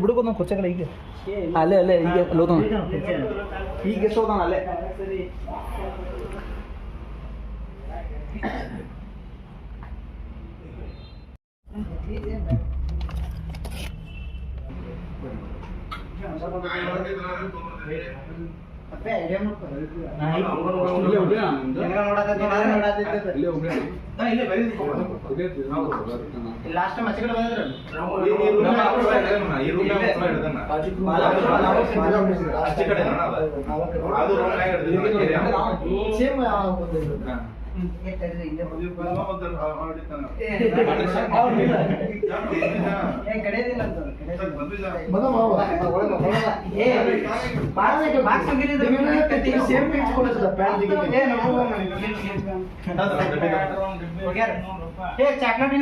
ಹುಡುಗ ನಾವು ಕೊಚ್ಚಗಳ ಈಗ ಅಲ್ಲೇ ಅಲ್ಲೇ ಈಗ ಲೋದ ಈಗ ಎಷ್ಟೋದ ಅಲ್ಲೇ Thank you. ಲಾಸ್ಟ್ ಮಚ್ಚ ಕಡೆ ಬಂದಿದ್ರಲ್ಲ ಸೇಮ್ ಸೇಮ್ ಚಾಕ್ಲೇಟ್ ಇನ್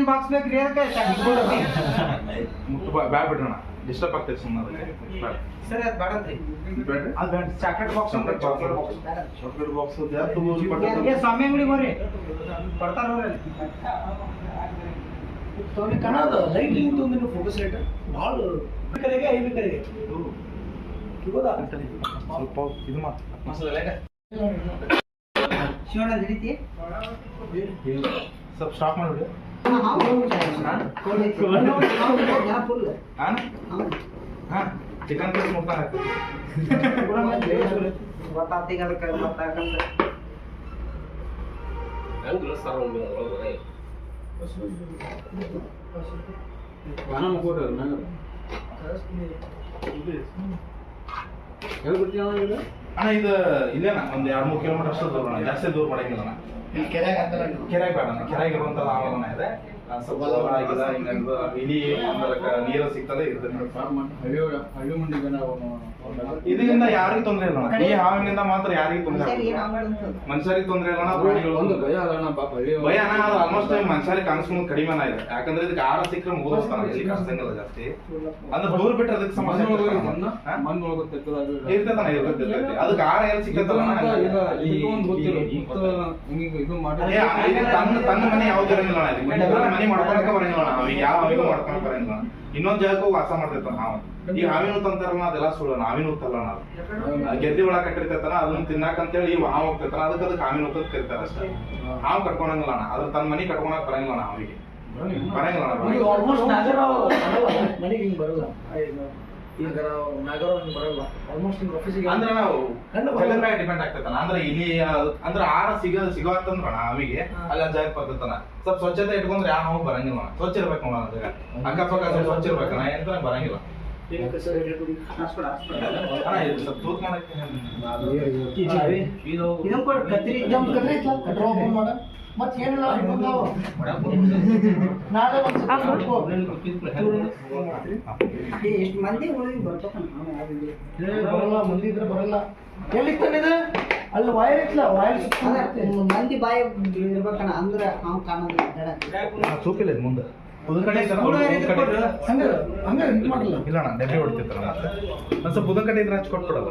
ಬಾಕ್ಸ್ ಬೇಕ್ರಿ ಅದಕ್ಕೆ ಬ್ಯಾಡ್ ಬಿಡ್ರಣ ಡಿಸ್ಟರ್ಬ್ ಆಗ್ತೈತೆ ಸುಮ್ಮನೆ ಸರಿ ಅದು ಬೇಡಂತ್ರಿ ಅದು ಬೇಡ chocolate box chocolate box chocolate box ಏ ಸ್ವಾಮಿ ಅಂಗಡಿ ಬರ್ರಿ. ಕೊಡ್ತಾರ ನೋಡ್ರಿ ಕನ್ನಡ ಲೈಟ್ ನಿಂತು ಒಂದು ಫೋಕಸ್ ಲೈಟ್ ಭಾಳ ಕಡೆಗೆ ಐದು ಕಡೆಗೆ. ಸ್ವಲ್ಪ ಇದು ಮಾತ್ರ ಶಿವಣ್ಣ ಹಿಡಿತಿ ಸ್ವಲ್ಪ ಸ್ಟಾಪ್ ಮಾಡಿಬಿಡಿ ಹಾಂ ಹಾಂ ಚಿಕನ್ ಪೀಸ್ ಮುಗ್ತಾನೆ ಗೊತ್ತಾಗ್ತೀಗ ಅದಕ್ಕೆ ಗೊತ್ತಾಗಂತ ಅಣ್ಣ ಇದು ಇಲ್ಲೇನ ಒಂದ್ ಎರಡ್ ಮೂರು ಕಿಲೋಮೀಟರ್ ಅಷ್ಟು ದೂರ ಅಣ್ಣ. ಜಾಸ್ತಿ ದೂರ ಮಾಡಂಗಿಲ್ಲ ಅಣ್ಣ ಕೆರೆಗೆ ಬೇಡ ಅಣ್ಣ ಕೆರೆಗೆ ಇರುವಂತಹ ಆವರಣ ಇದೆ. ಇಲಿ ನೀರು ಸಿಗ್ತದೆ ಇರ್ತದೆ ಇದರಿಂದ ಯಾರಿಗೂ ತೊಂದ್ರೆ ಇಲ್ಲ. ಈ ಹಾವಿನಿಂದ ಮಾತ್ರ ಯಾರಿಗೂ ತೊಂದರೆ ಮನುಷ್ಯರಿಗೆ ತೊಂದ್ರೆ ಇಲ್ಲ ಪ್ರಾಣಿಗಳು. ಭಯ ಅದು ಆಲ್ಮೋಸ್ಟ್ ಮನುಷ್ಯರಿಗೆ ಕಾಣಿಸ್ಕೊಂಡು ಕಡಿಮೆ ಅಣ್ಣ ಇದೆ. ಯಾಕಂದ್ರೆ ಇದಕ್ಕೆ ಆರ ಸಿಕ್ಕರೆ ಮುಗಿಸ್ತಾನೆ ಇಲ್ಲಿ ಕಾಣಿಸಂಗಿಲ್ಲ ಜಾಸ್ತಿ. ಅಂದ್ರೆ ದೂರ ಬಿಟ್ರೆ ಅದಕ್ಕೆ ಸಮಸ್ಯೆ ಇರ್ತದೆ ಅದಕ್ಕೆ ಆರ ಎಲ್ಲಿ ಇದು ತನ್ನ ತನ್ನ ಮನೆ ಯಾವ್ದು ಇರಂಗಿಲ್ಲ ಮನೆ ಮಾಡ್ಕೊಳಕ ಬರಂಗಿಲ್ಲ. ಅವಿಗೆ ಯಾವ ಅವಿಗೂ ಮಾಡ್ಕೊಳಕ ಬರಂಗಿಲ್ಲ. ಇನ್ನೊಂದ್ ಜಾಗಕ್ಕೆ ವಾಸ ಮಾಡ್ತಿರ್ತಾನ ನಾವ್. ಈ ಹಾವಿನ ತಂತಾರಲ್ಲ ಅದೆಲ್ಲ ಸುಳ್ಳು. ಹಾವಿನ ಉತ್ತಲ್ಲ ನಾವು. ಗೆದ್ದಿ ಒಳಗ್ ಕಟ್ಟಿರ್ತಾನ ಅದನ್ನ ತಿನ್ನಾಕಂತೇಳಿ ಇವ್ ಹಾವು ಹೋಗ್ತಿರ್ತಾನ. ಅದಕ್ಕೆ ಅದಕ್ಕೆ ಹಾವಿನ ಉತ್ತದ ಕರಿತಾರ ಅಷ್ಟೇ. ಹಾವು ಅಣ್ಣ. ಅದ್ರ ತನ್ನ ಮನಿ ಕಟ್ಕೊಳಕ್ ಬರಂಗಿಲ್ಲ ಹಿಂಗ್ ಬರಂಗಿಲ್ಲ ಈಗ ನಗರ ಹಿಂಗೆ ಬರಲ್ಲ. ಆಲ್ಮೋಸ್ಟ್ ಹಿಂಗೆ ಆಫೀಸಿಗೆ ಅಂದ್ರೆ ನಾವು ಜಗದ ಡಿಪೆಂಡ್ ಆಗ್ತೈತನ ಅಂದ್ರೆ ಇಲ್ಲಿ ಅಂದ್ರೆ ಆಹಾರ ಸಿಗ ಸಿಗೋತ್ತಂದ್ರ ಅವಿಗೆ ಅಲ್ಲಿ ಜಾಗ ಬರ್ತೈತನ ಸ್ವಲ್ಪ ಸ್ವಚ್ಛತೆ ಇಟ್ಕೊಂಡ್ರೆ ಯಾವ ನಾವು ಬರಂಗಿಲ್ಲ ಅಣ್ಣ. ಸ್ವಚ್ಛ ಇರ್ಬೇಕು ನೋಡ ಜಾಗ. ಅಕ್ಕಪಕ್ಕ ಸ್ವಲ್ಪ ಸ್ವಚ್ಛ ಇರ್ಬೇಕಣ ಎಂತ ಬರಂಗಿಲ್ಲ. ಇದು ಸ್ವಲ್ಪ ತೂತ್ ಮಾಡಕ್ಕೆ ಇದನ್ನ ಕೊಡು ಕತ್ರಿ ನಮ್ದು ಕಟ್ರೆ ಐತ್ಲ ಕಟ್ರ ಓಪನ್ ಮಾಡ? ಮತ್ತೆ ಏನಿಲ್ಲ ನಾಳೆ ಒಂದು ಎಷ್ಟು ಮಂದಿ ಉಳಿದು ಬರಲ್ಲ ಮಂದಿ ಇದ್ರೆ ಬರಲ್ಲ. ಎಲ್ಲಿ ತಂದಿದೆ ಅಲ್ಲಿ ವೈರ್ ಇಟ್ಲ ವೈರ್ ಅದೇ ಮಂದಿ ಬಾಯಿ ಇರ್ಬೇಕಣ್ಣ ಅಂದ್ರೆ ನಾವು ಕಾಣೋದಿಲ್ಲ ಅಡ್ಡಾಡಕ್ಕೆ. ಸೂಪಿಲ್ಲ ಇದು ಮುಂದೆ. ಮಾಡಲ್ಲ. ಇಲ್ಲ ಅಣ್ಣ ಡೆಬ್ಬಿ ಹೊಡ್ತಿರ್ತಾರ ಮತ್ತೆ ಒಂದ್ ಸ್ವಲ್ಪ ಉದ್ರ ಕಡೆ ಇದ್ರೆ ಹಚ್ಚಿ ಕೊಟ್ಬಿಡಲ್ಲ.